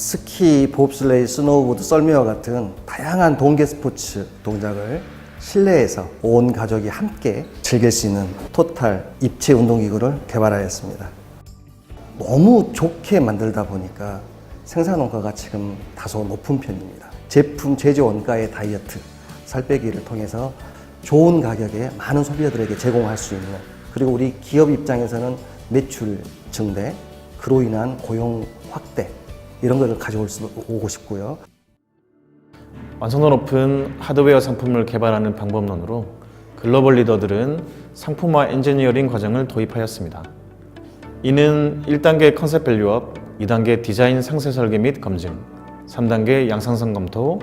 스키, 봅슬레이, 스노우보드, 썰매와 같은 다양한 동계 스포츠 동작을 실내에서 온 가족이 함께 즐길 수 있는 토탈 입체 운동기구를 개발하였습니다. 너무 좋게 만들다 보니까 생산 원가가 지금 다소 높은 편입니다. 제품 제조 원가의 다이어트, 살 빼기를 통해서 좋은 가격에 많은 소비자들에게 제공할 수 있는 그리고 우리 기업 입장에서는 매출 증대, 그로 인한 고용 확대 이런 것을 가져올 수 오고 싶고요. 완성도 높은 하드웨어 상품을 개발하는 방법론으로 글로벌 리더들은 상품화 엔지니어링 과정을 도입하였습니다. 이는 1단계 컨셉 밸류업, 2단계 디자인 상세 설계 및 검증, 3단계 양상성 검토,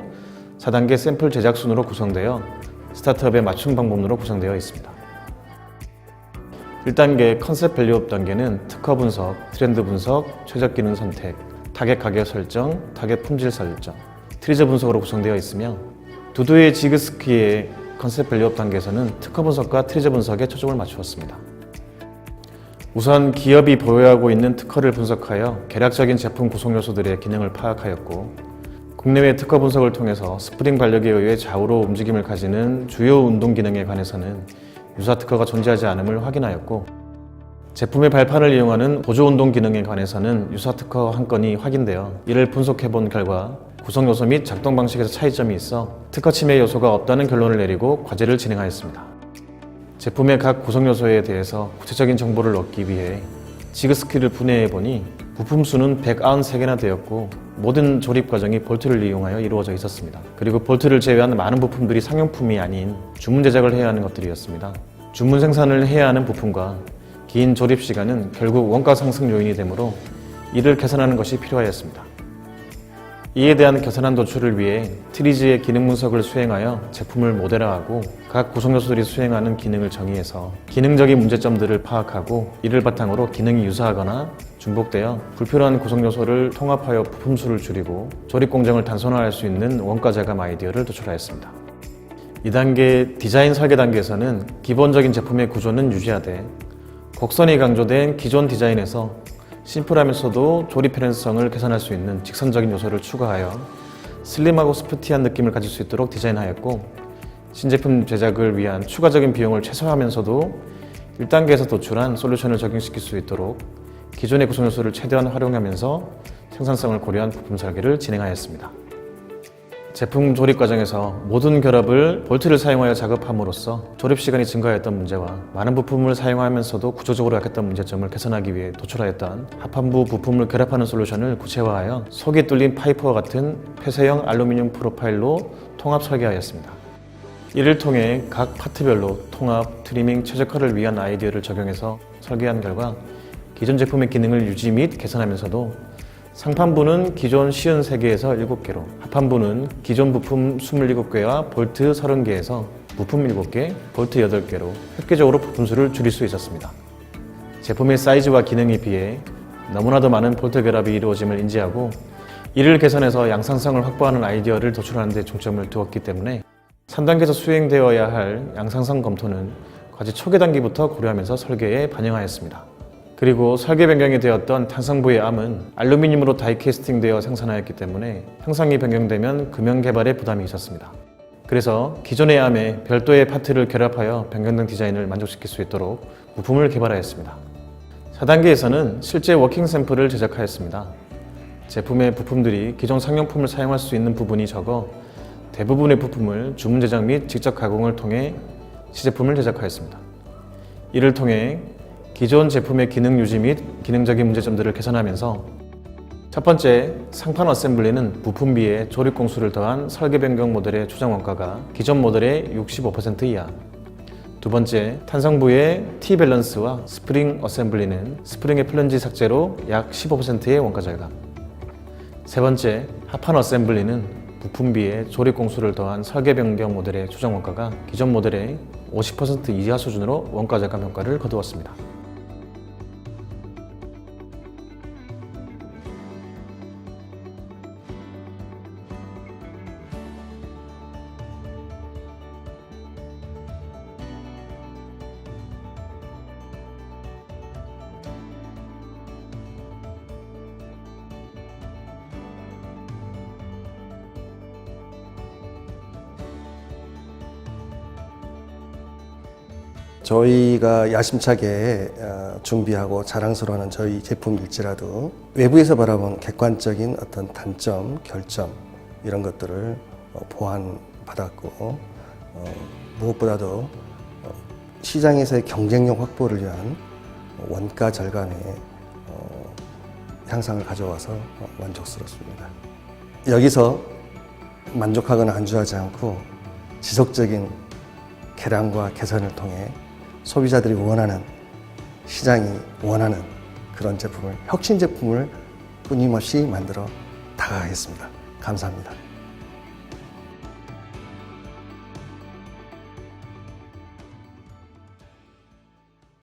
4단계 샘플 제작 순으로 구성되어 스타트업에 맞춤 방법론으로 구성되어 있습니다. 1단계 컨셉 밸류업 단계는 특허 분석, 트렌드 분석, 최적 기능 선택, 타겟 가격 설정, 타겟 품질 설정, 트리저 분석으로 구성되어 있으며 두두의 지그스키의 컨셉 밸류업 단계에서는 특허 분석과 트리저 분석에 초점을 맞추었습니다. 우선 기업이 보유하고 있는 특허를 분석하여 계략적인 제품 구성 요소들의 기능을 파악하였고 국내외 특허 분석을 통해서 스프링 반력에 의해 좌우로 움직임을 가지는 주요 운동 기능에 관해서는 유사 특허가 존재하지 않음을 확인하였고 제품의 발판을 이용하는 보조 운동 기능에 관해서는 유사 특허 한 건이 확인되어 이를 분석해 본 결과 구성 요소 및 작동 방식에서 차이점이 있어 특허 침해 요소가 없다는 결론을 내리고 과제를 진행하였습니다. 제품의 각 구성 요소에 대해서 구체적인 정보를 얻기 위해 지그스키를 분해해 보니 부품 수는 193개나 되었고 모든 조립 과정이 볼트를 이용하여 이루어져 있었습니다. 그리고 볼트를 제외한 많은 부품들이 상용품이 아닌 주문 제작을 해야 하는 것들이었습니다. 주문 생산을 해야 하는 부품과 긴 조립 시간은 결국 원가 상승 요인이 되므로 이를 개선하는 것이 필요하였습니다. 이에 대한 개선한 도출을 위해 트리즈의 기능 분석을 수행하여 제품을 모델화하고 각 구성 요소들이 수행하는 기능을 정의해서 기능적인 문제점들을 파악하고 이를 바탕으로 기능이 유사하거나 중복되어 불필요한 구성 요소를 통합하여 부품 수를 줄이고 조립 공정을 단순화할 수 있는 원가 절감 아이디어를 도출하였습니다. 2단계 디자인 설계 단계에서는 기본적인 제품의 구조는 유지하되 곡선이 강조된 기존 디자인에서 심플하면서도 조립 편의성을 개선할 수 있는 직선적인 요소를 추가하여 슬림하고 스포티한 느낌을 가질 수 있도록 디자인하였고 신제품 제작을 위한 추가적인 비용을 최소화하면서도 1단계에서 도출한 솔루션을 적용시킬 수 있도록 기존의 구성 요소를 최대한 활용하면서 생산성을 고려한 부품 설계를 진행하였습니다. 제품 조립 과정에서 모든 결합을 볼트를 사용하여 작업함으로써 조립 시간이 증가했던 문제와 많은 부품을 사용하면서도 구조적으로 약했던 문제점을 개선하기 위해 도출하였던 합판부 부품을 결합하는 솔루션을 구체화하여 속이 뚫린 파이프와 같은 폐쇄형 알루미늄 프로파일로 통합 설계하였습니다. 이를 통해 각 파트별로 통합, 트리밍, 최적화를 위한 아이디어를 적용해서 설계한 결과 기존 제품의 기능을 유지 및 개선하면서도 상판부는 기존 시은 3개에서 7개로, 하판부는 기존 부품 27개와 볼트 30개에서 부품 7개, 볼트 8개로 획기적으로 부품 수를 줄일 수 있었습니다. 제품의 사이즈와 기능에 비해 너무나도 많은 볼트 결합이 이루어짐을 인지하고 이를 개선해서 양산성을 확보하는 아이디어를 도출하는 데 중점을 두었기 때문에 3단계에서 수행되어야 할 양산성 검토는 과제 초기 단계부터 고려하면서 설계에 반영하였습니다. 그리고 설계 변경이 되었던 탄성부의 암은 알루미늄으로 다이캐스팅 되어 생산하였기 때문에 형상이 변경되면 금형 개발에 부담이 있었습니다. 그래서 기존의 암에 별도의 파트를 결합하여 변경된 디자인을 만족시킬 수 있도록 부품을 개발하였습니다. 4단계에서는 실제 워킹 샘플을 제작하였습니다. 제품의 부품들이 기존 상용품을 사용할 수 있는 부분이 적어 대부분의 부품을 주문 제작 및 직접 가공을 통해 시제품을 제작하였습니다. 이를 통해 기존 제품의 기능 유지 및 기능적인 문제점들을 개선하면서 첫 번째, 상판 어셈블리는 부품비에 조립 공수를 더한 설계 변경 모델의 초장 원가가 기존 모델의 65% 이하. 두 번째, 탄성부의 T 밸런스와 스프링 어셈블리는 스프링의 플런지 삭제로 약 15%의 원가 절감. 세 번째, 하판 어셈블리는 부품비에 조립 공수를 더한 설계 변경 모델의 초장 원가가 기존 모델의 50% 이하 수준으로 원가 절감 효과를 거두었습니다. 저희가 야심차게 어, 준비하고 자랑스러워하는 저희 제품일지라도 외부에서 바라본 객관적인 어떤 단점, 결점 이런 것들을 어, 보완받았고 어, 무엇보다도 어, 시장에서의 경쟁력 확보를 위한 원가 절감의 어, 향상을 가져와서 어, 만족스럽습니다. 여기서 만족하거나 안주하지 않고 지속적인 개량과 개선을 통해 소비자들이 원하는 시장이 원하는 그런 제품을 혁신 제품을 끊임없이 만들어 다가가겠습니다. 감사합니다.